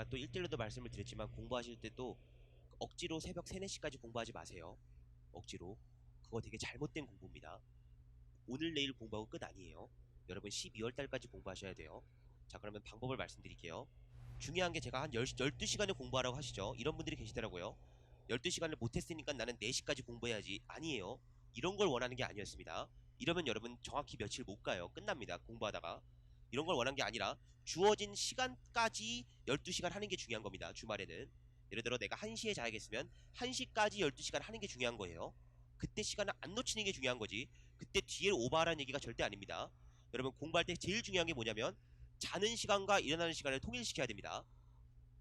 제가 또 1대1로도 말씀을 드렸지만 공부하실 때 또 억지로 새벽 3, 4시까지 공부하지 마세요. 억지로. 그거 되게 잘못된 공부입니다. 오늘 내일 공부하고 끝 아니에요. 여러분 12월 달까지 공부하셔야 돼요. 자 그러면 방법을 말씀드릴게요. 중요한 게 제가 한 10, 12시간을 공부하라고 하시죠. 이런 분들이 계시더라고요. 12시간을 못했으니까 나는 4시까지 공부해야지. 아니에요. 이런 걸 원하는 게 아니었습니다. 이러면 여러분 정확히 며칠 못 가요. 끝납니다. 공부하다가. 이런 걸 원한 게 아니라 주어진 시간까지 12시간 하는 게 중요한 겁니다. 주말에는. 예를 들어 내가 1시에 자야겠으면 1시까지 12시간 하는 게 중요한 거예요. 그때 시간을 안 놓치는 게 중요한 거지. 그때 뒤에 오버하라는 얘기가 절대 아닙니다. 여러분 공부할 때 제일 중요한 게 뭐냐면 자는 시간과 일어나는 시간을 통일시켜야 됩니다.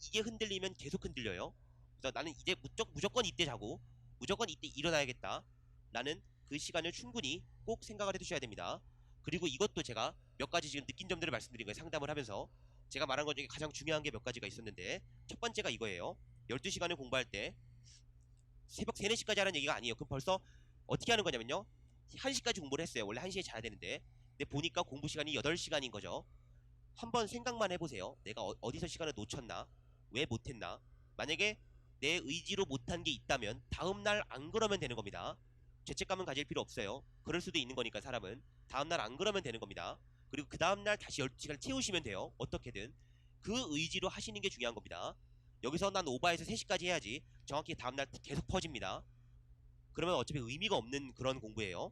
이게 흔들리면 계속 흔들려요. 그래서 나는 이제 무조건, 무조건 이때 자고 무조건 이때 일어나야겠다. 라는 그 시간을 충분히 꼭 생각을 해두셔야 됩니다. 그리고 이것도 제가 몇 가지 지금 느낀 점들을 말씀드린 거예요. 상담을 하면서. 제가 말한 것 중에 가장 중요한 게 몇 가지가 있었는데 첫 번째가 이거예요. 12시간을 공부할 때 새벽 3, 4시까지 하는 얘기가 아니에요. 그럼 벌써 어떻게 하는 거냐면요. 1시까지 공부를 했어요. 원래 1시에 자야 되는데. 근데 보니까 공부 시간이 8시간인 거죠. 한번 생각만 해보세요. 내가 어, 디서 시간을 놓쳤나? 왜 못했나? 만약에 내 의지로 못한 게 있다면 다음날 안 그러면 되는 겁니다. 죄책감은 가질 필요 없어요. 그럴 수도 있는 거니까 사람은. 다음날 안 그러면 되는 겁니다. 그리고 그 다음날 다시 12시간 채우시면 돼요. 어떻게든. 그 의지로 하시는 게 중요한 겁니다. 여기서 난 오바해서 3시까지 해야지. 정확히 다음날 계속 퍼집니다. 그러면 어차피 의미가 없는 그런 공부예요.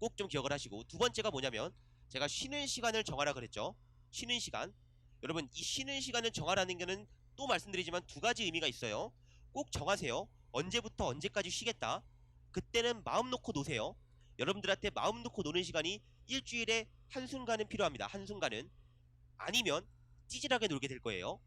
꼭 좀 기억을 하시고. 두 번째가 뭐냐면 제가 쉬는 시간을 정하라 그랬죠. 쉬는 시간. 여러분 이 쉬는 시간을 정하라는 거는 또 말씀드리지만 두 가지 의미가 있어요. 꼭 정하세요. 언제부터 언제까지 쉬겠다. 그때는 마음 놓고 노세요. 여러분들한테 마음 놓고 노는 시간이 일주일에 한순간은 필요합니다. 한순간은. 아니면 찌질하게 놀게 될 거예요.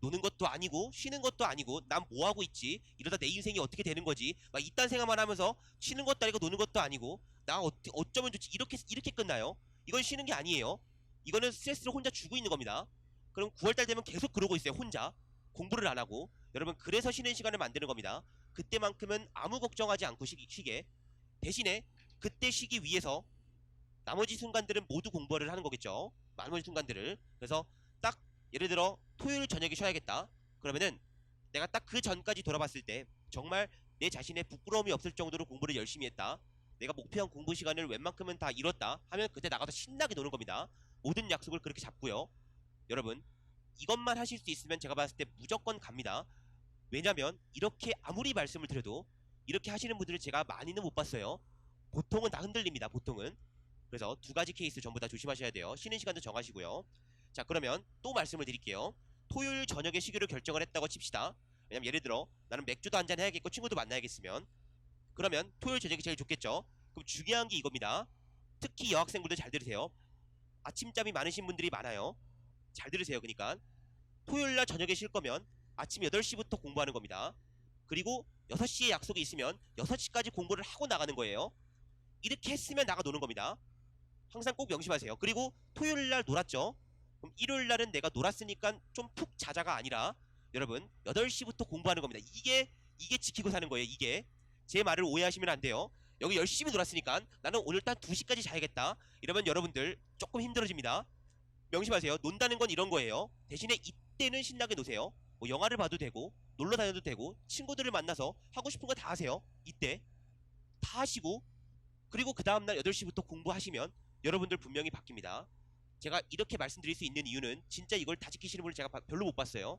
노는 것도 아니고 쉬는 것도 아니고 난 뭐 하고 있지? 이러다 내 인생이 어떻게 되는 거지? 막 이딴 생각만 하면서 쉬는 것도 아니고 노는 것도 아니고 나 어, 어쩌면 좋지? 이렇게 이렇게 끝나요. 이건 쉬는 게 아니에요. 이거는 스트레스를 혼자 주고 있는 겁니다. 그럼 9월달 되면 계속 그러고 있어요. 혼자 공부를 안 하고 여러분 그래서 쉬는 시간을 만드는 겁니다. 그때만큼은 아무 걱정하지 않고 쉬기, 쉬게 대신에 그때 쉬기 위해서 나머지 순간들은 모두 공부를 하는 거겠죠. 나머지 순간들을 그래서 딱 예를 들어 토요일 저녁에 쉬어야겠다. 그러면은 내가 딱 그 전까지 돌아봤을 때 정말 내 자신의 부끄러움이 없을 정도로 공부를 열심히 했다. 내가 목표한 공부 시간을 웬만큼은 다 이뤘다 하면 그때 나가서 신나게 노는 겁니다. 모든 약속을 그렇게 잡고요. 여러분 이것만 하실 수 있으면 제가 봤을 때 무조건 갑니다. 왜냐면 이렇게 아무리 말씀을 드려도 이렇게 하시는 분들을 제가 많이는 못 봤어요. 보통은 다 흔들립니다. 보통은. 그래서 두 가지 케이스 전부 다 조심하셔야 돼요. 쉬는 시간도 정하시고요. 자 그러면 또 말씀을 드릴게요. 토요일 저녁에 쉬기로 결정을 했다고 칩시다. 왜냐면 예를 들어 나는 맥주도 한잔 해야겠고 친구도 만나야겠으면 그러면 토요일 저녁이 제일 좋겠죠. 그럼 중요한 게 이겁니다. 특히 여학생분들 잘 들으세요. 아침잠이 많으신 분들이 많아요. 잘 들으세요. 그러니까 토요일 날 저녁에 쉴 거면 아침 8시부터 공부하는 겁니다. 그리고 6시에 약속이 있으면 6시까지 공부를 하고 나가는 거예요. 이렇게 했으면 나가 노는 겁니다. 항상 꼭 명심하세요. 그리고 토요일 날 놀았죠. 그럼 일요일 날은 내가 놀았으니까 좀 푹 자자가 아니라 여러분 8시부터 공부하는 겁니다. 이게 이게 지키고 사는 거예요. 이게 제 말을 오해하시면 안 돼요. 여기 열심히 놀았으니까 나는 오늘 딱 2시까지 자야겠다. 이러면 여러분들 조금 힘들어집니다. 명심하세요. 논다는 건 이런 거예요. 대신에 이때는 신나게 노세요. 뭐 영화를 봐도 되고 놀러 다녀도 되고 친구들을 만나서 하고 싶은 거 다 하세요. 이때 다 하시고 그리고 그 다음날 8시부터 공부하시면 여러분들 분명히 바뀝니다. 제가 이렇게 말씀드릴 수 있는 이유는 진짜 이걸 다 지키시는 분을 제가 바- 별로 못 봤어요.